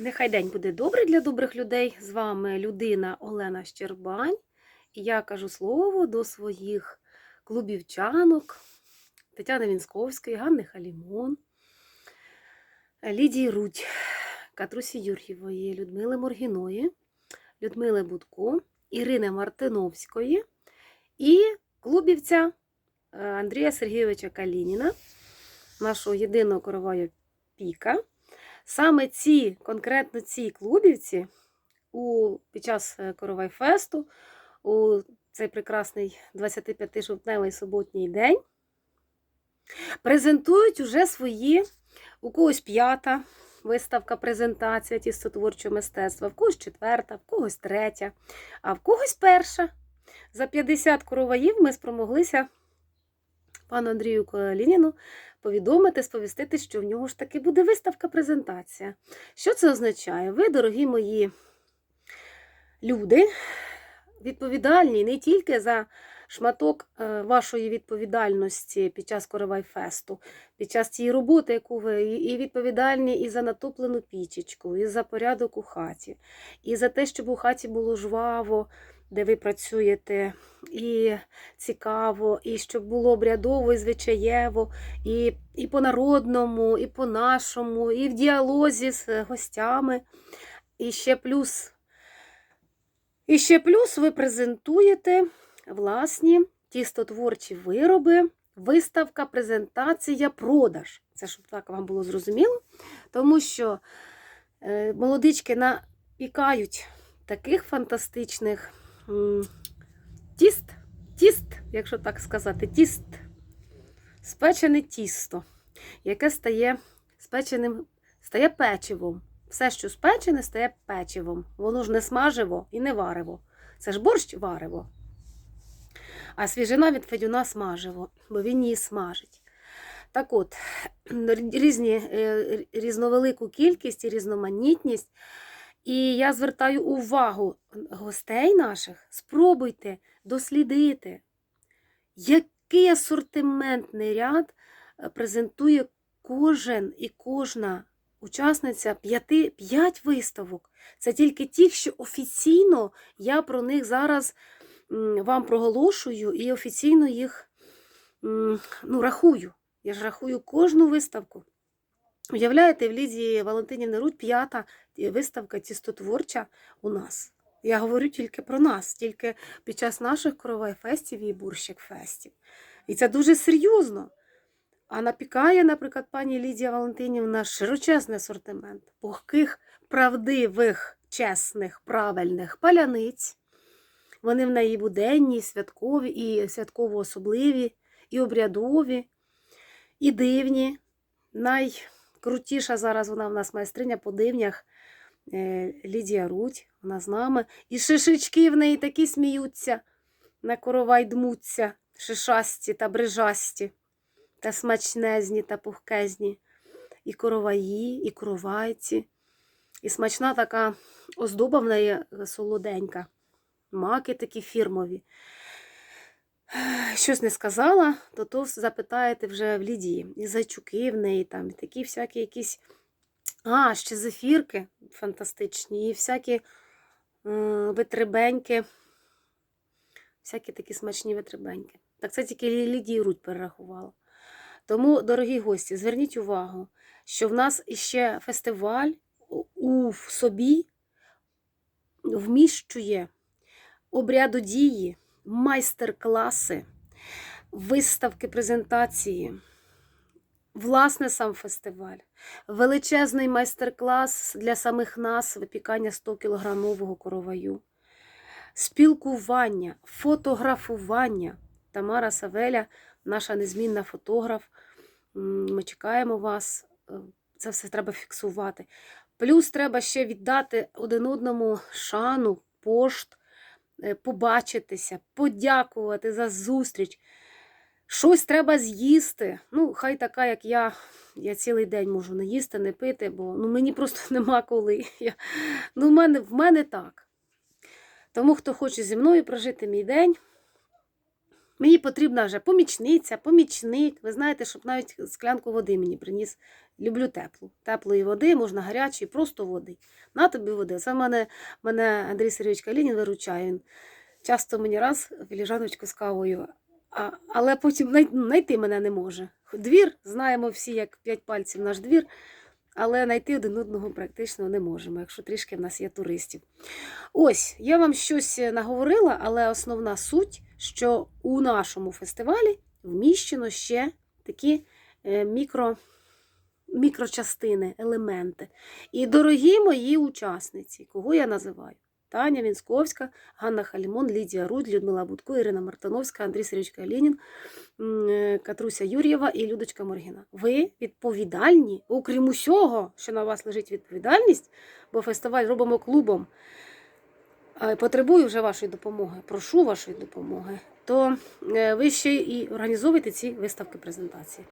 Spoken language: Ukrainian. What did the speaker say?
Нехай день буде добрий для добрих людей. З вами людина Олена Щербань. І я кажу слово до своїх клубівчанок Тетяни Вінсковської, Ганни Халімон, Лідії Рудь, Катрусі Юр'євої, Людмили Моргіної, Людмили Будко, Ірини Мартиновської і клубівця е, Андрія Сергійовича Калініна, нашого єдиного короваю Піка. Саме ці, конкретно ці клубівці у, під час е, Коровайфесту, у цей прекрасний 25-жовтневий суботній день, презентують уже свої, у когось п'ята виставка, презентація тістотворчого мистецтва, в когось четверта, в когось третя, а в когось перша. За 50 короваїв ми спромоглися пану Андрію Калініну повідомити, сповістити, що в нього ж таки буде виставка-презентація. Що це означає? Ви, дорогі мої люди, відповідальні не тільки за шматок е, вашої відповідальності під час Коровайфесту, під час цієї роботи, яку ви і відповідальні і за натоплену пічечку, і за порядок у хаті, і за те, щоб у хаті було жваво, де ви працюєте, і цікаво, і щоб було обрядово і звичаєво, і, і по-народному, і по-нашому, і в діалозі з гостями. І ще плюс, і ще плюс ви презентуєте власні тістотворчі вироби, виставка, презентація, продаж. Це щоб так вам було зрозуміло, тому що е, молодички напікають таких фантастичних тіст, тіст, якщо так сказати, тіст, спечене тісто, яке стає спеченим, стає печивом. Все, що спечене, стає печивом. Воно ж не смаживо і не варево. Це ж борщ варево. А свіжина від Федюна смаживо, бо він її смажить. Так от, різні, е, різновелику кількість і різноманітність. І я звертаю увагу гостей наших, спробуйте дослідити, який асортиментний ряд е, презентує кожен і кожна учасниця п'яти, п'ять виставок. Це тільки ті, що офіційно я про них зараз вам проголошую і офіційно їх ну, рахую. Я ж рахую кожну виставку. Уявляєте, в Лідії Валентинівни Рудь п'ята виставка тістотворча у нас. Я говорю тільки про нас, тільки під час наших коровай-фестів і бурщик-фестів. І це дуже серйозно. А напікає, наприклад, пані Лідія Валентинівна широчезний асортимент пухких, правдивих, чесних, правильних паляниць. Вони в неї буденні, святкові, і святково особливі, і обрядові, і дивні. Найкрутіша зараз вона в нас майстриня по дивнях е, Лідія Рудь, вона з нами. І шишечки в неї такі сміються, на коровай дмуться, шишасті та брижасті, та смачнезні та пухкезні. І короваї, і коровайці. І смачна така оздоба в неї солоденька. Маки такі фірмові. Щось не сказала, то то запитаєте вже в Лідії. І зайчуки в неї там, і такі всякі якісь. А, ще зефірки фантастичні, і всякі витребеньки. Всякі такі смачні витребеньки. Так це тільки Лідії Рудь перерахувала. Тому, дорогі гості, зверніть увагу, що в нас іще фестиваль у собі вміщує обрядодії, майстер-класи, виставки, презентації. Власне, сам фестиваль, величезний майстер-клас для самих нас випікання 100-кілограмового короваю, спілкування, фотографування. Тамара Савеля, наша незмінна фотограф. Ми чекаємо вас. Е, Це все треба фіксувати. Плюс треба ще віддати один одному шану, пошт, побачитися, подякувати за зустріч. Щось треба з'їсти. Ну, хай така, як я. Я цілий день можу не їсти, не пити, бо ну, мені просто нема коли. Я, ну, в, мене, в мене так. Тому, хто хоче зі мною прожити мій день, Мені потрібна вже помічниця, помічник. Ви знаєте, щоб навіть склянку води мені приніс. Люблю теплу. Теплої води, можна гарячої, просто води. На тобі води. Це мене, мене Андрій Сергійович Калінін виручає. Він часто мені раз філіжаночку з кавою, а, але потім знайти мене не може. Двір, знаємо всі, як п'ять пальців наш двір, але знайти один одного практично не можемо, якщо трішки в нас є туристів. Ось, я вам щось наговорила, але основна суть, що у нашому фестивалі вміщено ще такі е, мікро, мікрочастини, елементи. І дорогі мої учасниці, кого я називаю? Таня Вінсковська, Ганна Халімон, Лідія Рудь, Людмила Будко, Ірина Мартановська, Андрій Сергійович Калінін, е, Катруся Юр'єва і Людочка Моргіна. Ви відповідальні, окрім усього, що на вас лежить відповідальність, бо фестиваль робимо клубом. Потребую вже вашої допомоги, прошу вашої допомоги, то е, ви ще і організовуєте ці виставки презентації.